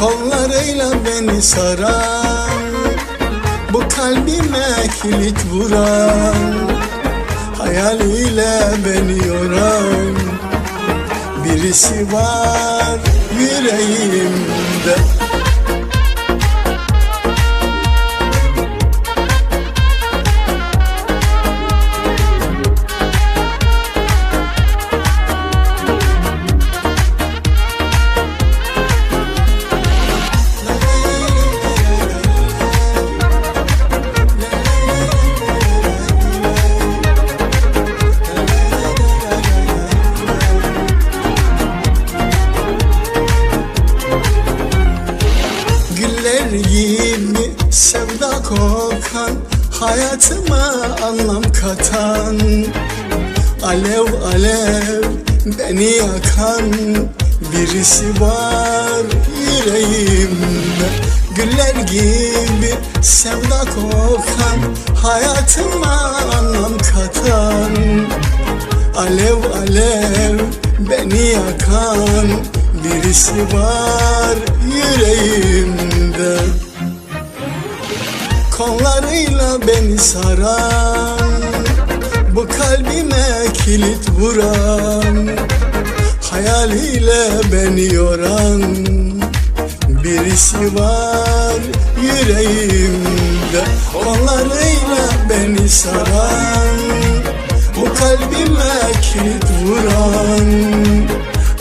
Kollarıyla beni saran Bu kalbime kilit vuran Hayaliyle beni yoran Birisi var yüreğimde Hayatıma anlam katan Alev alev beni yakan Birisi var yüreğimde. Güller gibi sevda kokan Hayatıma anlam katan Alev alev beni yakan Birisi var Kollarıyla beni saran Bu kalbime kilit vuran Hayaliyle beni yoran Birisi var yüreğimde. Kollarıyla beni saran Bu kalbime kilit vuran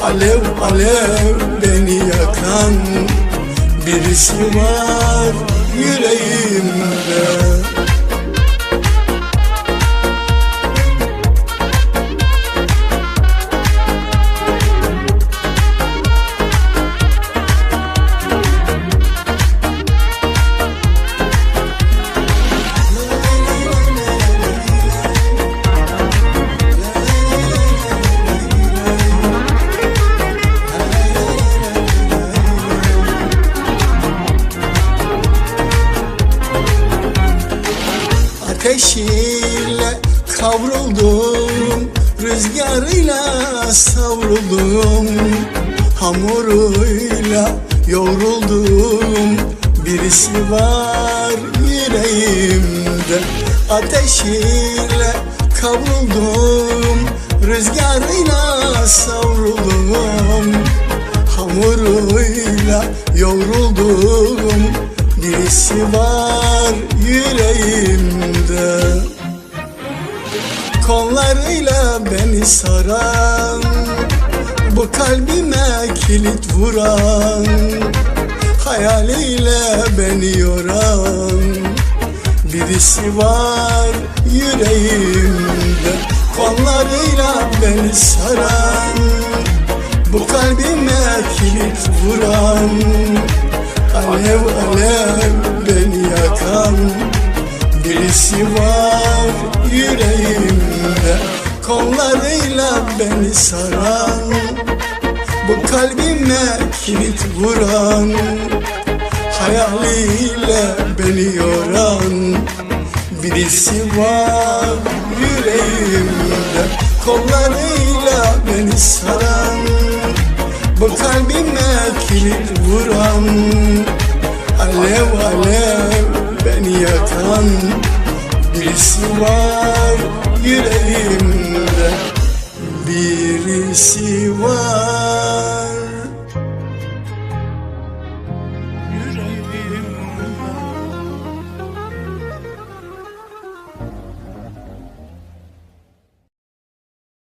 Alev alev beni yakan Birisi var yüreğimde Ateşiyle kavruldum Rüzgarıyla savruldum Hamuruyla yoğruldum Birisi var yüreğimde Ateşiyle kavruldum Rüzgarıyla savruldum Hamuruyla yoğruldum Birisi var yüreğimde Kollarıyla beni saran Bu kalbime kilit vuran Hayaliyle beni yoran Birisi var yüreğimde. Kollarıyla beni saran Bu kalbime kilit vuran Alev alev beni yakan Birisi var yüreğimde Kollarıyla beni saran Bu kalbime kilit vuran Hayaliyle beni yoran Birisi var yüreğimde. Kollarıyla beni saran Bu kalbime kilit vuran Alev alev beni yakan Birisi var yüreğimde Birisi var